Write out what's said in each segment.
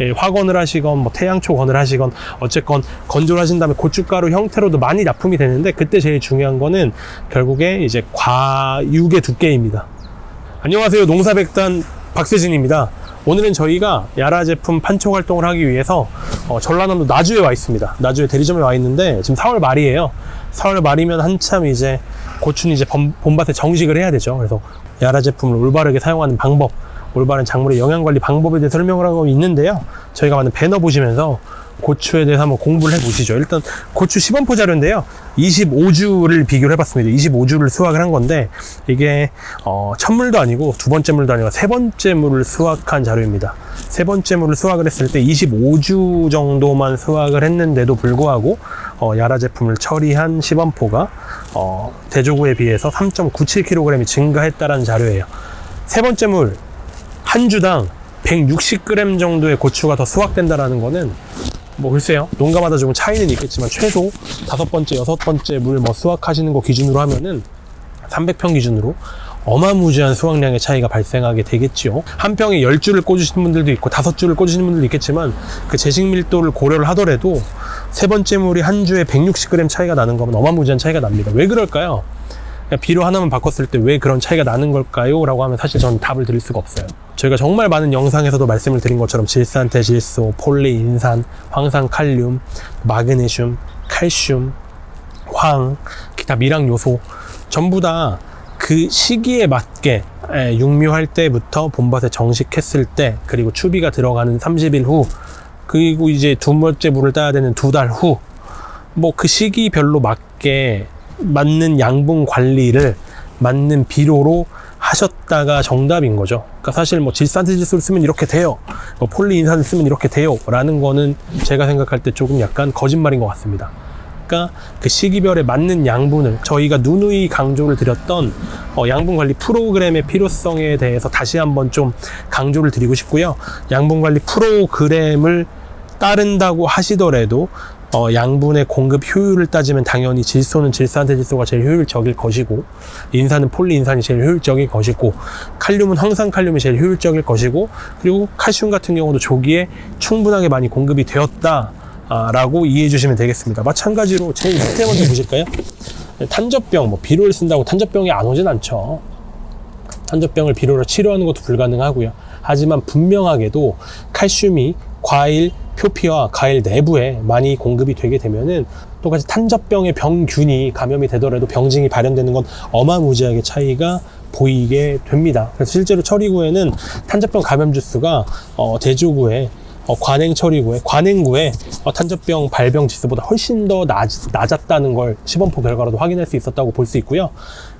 예, 확원을 하시건 뭐 태양초건을 하시건 어쨌건 건조를 하신 다음에 고춧가루 형태로도 많이 납품이 되는데 그때 제일 중요한 거는 결국에 이제 과육의 두께입니다. 안녕하세요. 농사백단 박세진입니다. 오늘은 저희가 야라 제품 판촉 활동을 하기 위해서 어, 전라남도 나주에 와 있습니다. 나주에 대리점에 와 있는데 지금 4월 말이에요. 4월 말이면 한참 이제 고추는 이제 봄, 봄밭에 정식을 해야 되죠. 그래서 야라 제품을 올바르게 사용하는 방법, 올바른 작물의 영양 관리 방법에 대해 설명을 하고 있는데요. 저희가 만든 배너 보시면서 고추에 대해서 한번 공부를 해보시죠. 일단 고추 시범포 자료인데요. 25주를 비교를 해봤습니다. 25주를 수확을 한 건데 이게 어, 첫 물도 아니고 두 번째 물도 아니고 세 번째 물을 수확한 자료입니다. 세 번째 물을 수확을 했을 때 25주 정도만 수확을 했는데도 불구하고 어, 야라 제품을 처리한 시범포가 어, 대조구에 비해서 3.97kg이 증가했다라는 자료예요. 세 번째 물 한 주당 160g 정도의 고추가 더 수확된다라는 거는 뭐 글쎄요 농가마다 조금 차이는 있겠지만 최소 다섯 번째 여섯 번째 물 뭐 수확하시는 거 기준으로 하면은 300평 기준으로 어마무지한 수확량의 차이가 발생하게 되겠죠. 한 평에 10줄을 꽂으시는 분들도 있고 다섯 줄을 꽂으시는 분들도 있겠지만 그 재식 밀도를 고려를 하더라도 세 번째 물이 한 주에 160g 차이가 나는 거면 어마무지한 차이가 납니다. 왜 그럴까요? 그냥 비료 하나만 바꿨을 때 왜 그런 차이가 나는 걸까요? 라고 하면 사실 저는 답을 드릴 수가 없어요. 저희가 정말 많은 영상에서도 말씀을 드린 것처럼 질산, 대질소, 폴리, 인산, 황산, 칼륨, 마그네슘, 칼슘, 황, 기타 미량 요소 전부 다 그 시기에 맞게 에, 육묘할 때부터 봄밭에 정식했을 때 그리고 추비가 들어가는 30일 후 그리고 이제 두 번째 물을 따야 되는 두 달 후 뭐 그 시기별로 맞게 맞는 양분 관리를 맞는 비료로 하셨다가 정답인 거죠. 그러니까 사실 뭐 질산지질소를 쓰면 이렇게 돼요. 뭐 폴리인산을 쓰면 이렇게 돼요. 라는 거는 제가 생각할 때 조금 약간 거짓말인 것 같습니다. 그러니까 그 시기별에 맞는 양분을 저희가 누누이 강조를 드렸던 어, 양분 관리 프로그램의 필요성에 대해서 다시 한번 좀 강조를 드리고 싶고요. 양분 관리 프로그램을 따른다고 하시더라도 어, 양분의 공급 효율을 따지면 당연히 질소는 질산대질소가 제일 효율적일 것이고 인산은 폴리인산이 제일 효율적일 것이고 칼륨은 황산칼륨이 제일 효율적일 것이고 그리고 칼슘 같은 경우도 조기에 충분하게 많이 공급이 되었다 아, 라고 이해해 주시면 되겠습니다. 마찬가지로 제일 밑에 먼저 보실까요? 탄저병 뭐 비료를 쓴다고 탄저병이 안 오진 않죠. 탄저병을 비료로 치료하는 것도 불가능하고요. 하지만 분명하게도 칼슘이 과일 표피와 과일 내부에 많이 공급이 되게 되면은 똑같이 탄저병의 병균이 감염이 되더라도 병증이 발현되는 건 어마무지하게 차이가 보이게 됩니다. 그래서 실제로 처리구에는 탄저병 감염 주수가 어, 대조구에 어, 관행 처리구에 관행구에 어, 탄저병 발병 지수보다 훨씬 더 낮, 낮았다는 걸 시범포 결과로도 확인할 수 있었다고 볼 수 있고요.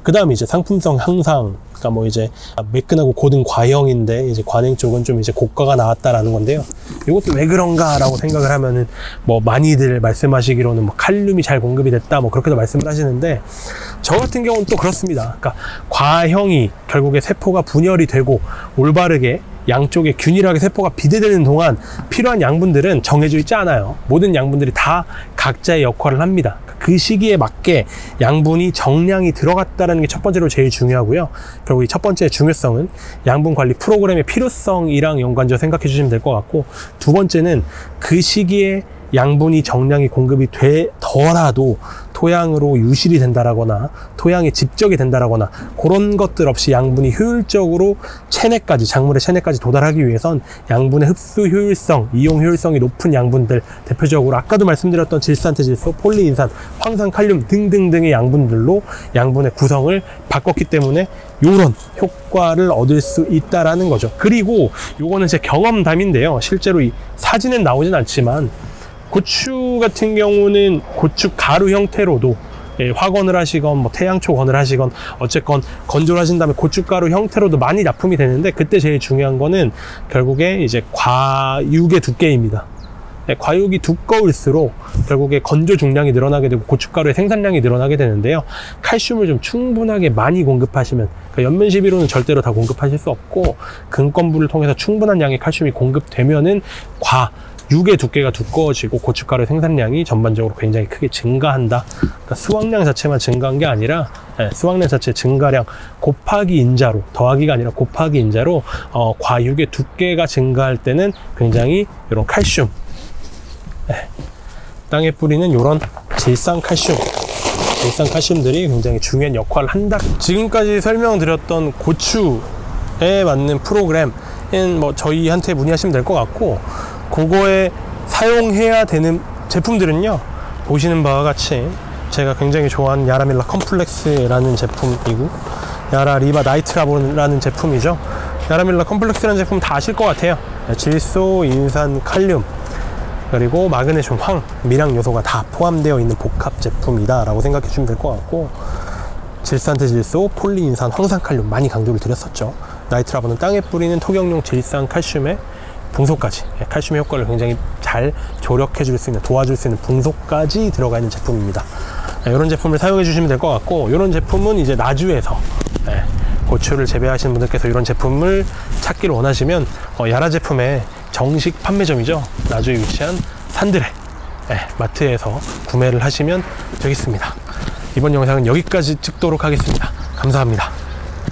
그 다음에 이제 상품성 향상, 그러니까 뭐 이제 매끈하고 고든 과형인데 이제 관행 쪽은 좀 이제 고가가 나왔다라는 건데요. 이것도 왜 그런가라고 생각을 하면은 뭐 많이들 말씀하시기로는 뭐 칼륨이 잘 공급이 됐다 뭐 그렇게도 말씀을 하시는데 저 같은 경우는 또 그렇습니다. 그러니까 과형이 결국에 세포가 분열이 되고 올바르게 양쪽에 균일하게 세포가 비대되는 동안 필요한 양분들은 정해져 있지 않아요. 모든 양분들이 다 각자의 역할을 합니다. 그 시기에 맞게 양분이 정량이 들어갔다는 게 첫 번째로 제일 중요하고요. 결국 이 첫 번째 중요성은 양분 관리 프로그램의 필요성이랑 연관져 생각해 주시면 될 것 같고 두 번째는 그 시기에 양분이 정량이 공급이 되더라도 토양으로 유실이 된다라거나 토양에 집적이 된다라거나 그런 것들 없이 양분이 효율적으로 체내까지 작물의 체내까지 도달하기 위해선 양분의 흡수 효율성, 이용 효율성이 높은 양분들 대표적으로 아까도 말씀드렸던 질산태 질소, 폴리인산, 황산, 칼륨 등등등의 양분들로 양분의 구성을 바꿨기 때문에 이런 효과를 얻을 수 있다라는 거죠. 그리고 요거는 제 경험담인데요. 실제로 이 사진엔 나오진 않지만 고추 같은 경우는 고추 가루 형태로도 예, 확원을 하시건 뭐 태양초 건을 하시건 어쨌건 건조를 하신 다음에 고춧가루 형태로도 많이 납품이 되는데 그때 제일 중요한 거는 결국에 이제 과육의 두께입니다. 예, 과육이 두꺼울수록 결국에 건조 중량이 늘어나게 되고 고춧가루의 생산량이 늘어나게 되는데요. 칼슘을 좀 충분하게 많이 공급하시면 그러니까 연면 시비로는 절대로 다 공급하실 수 없고 근권부를 통해서 충분한 양의 칼슘이 공급되면은 과 육의 두께가 두꺼워지고 고춧가루 생산량이 전반적으로 굉장히 크게 증가한다. 그러니까 수확량 자체만 증가한 게 아니라 예, 수확량 자체 증가량 곱하기 인자로 더하기가 아니라 곱하기 인자로 어, 과육의 두께가 증가할 때는 굉장히 이런 칼슘 예, 땅에 뿌리는 이런 질산 칼슘 질산 칼슘들이 굉장히 중요한 역할을 한다. 지금까지 설명드렸던 고추에 맞는 프로그램은 뭐 저희한테 문의하시면 될 것 같고 그거에 사용해야 되는 제품들은요 보시는 바와 같이 제가 굉장히 좋아하는 야라밀라 컴플렉스라는 제품이고 야라 리바 나이트라보라는 제품이죠. 야라밀라 컴플렉스라는 제품 다 아실 것 같아요. 질소, 인산, 칼륨 그리고 마그네슘, 황, 미량 요소가 다 포함되어 있는 복합 제품이다 라고 생각해 주시면 될 것 같고 질산태질소, 폴리인산, 황산칼륨 많이 강조를 드렸었죠. 나이트라보는 땅에 뿌리는 토경용 질산 칼슘의 붕소까지 예, 칼슘의 효과를 굉장히 잘 조력해 줄 수 있는 도와줄 수 있는 붕소까지 들어가 있는 제품입니다. 이런 제품을 사용해 주시면 될 것 같고 이런 제품은 이제 나주에서 예, 고추를 재배하시는 분들께서 이런 제품을 찾기를 원하시면 어, 야라 제품의 정식 판매점이죠. 나주에 위치한 산드레 예, 마트에서 구매를 하시면 되겠습니다. 이번 영상은 여기까지 찍도록 하겠습니다. 감사합니다.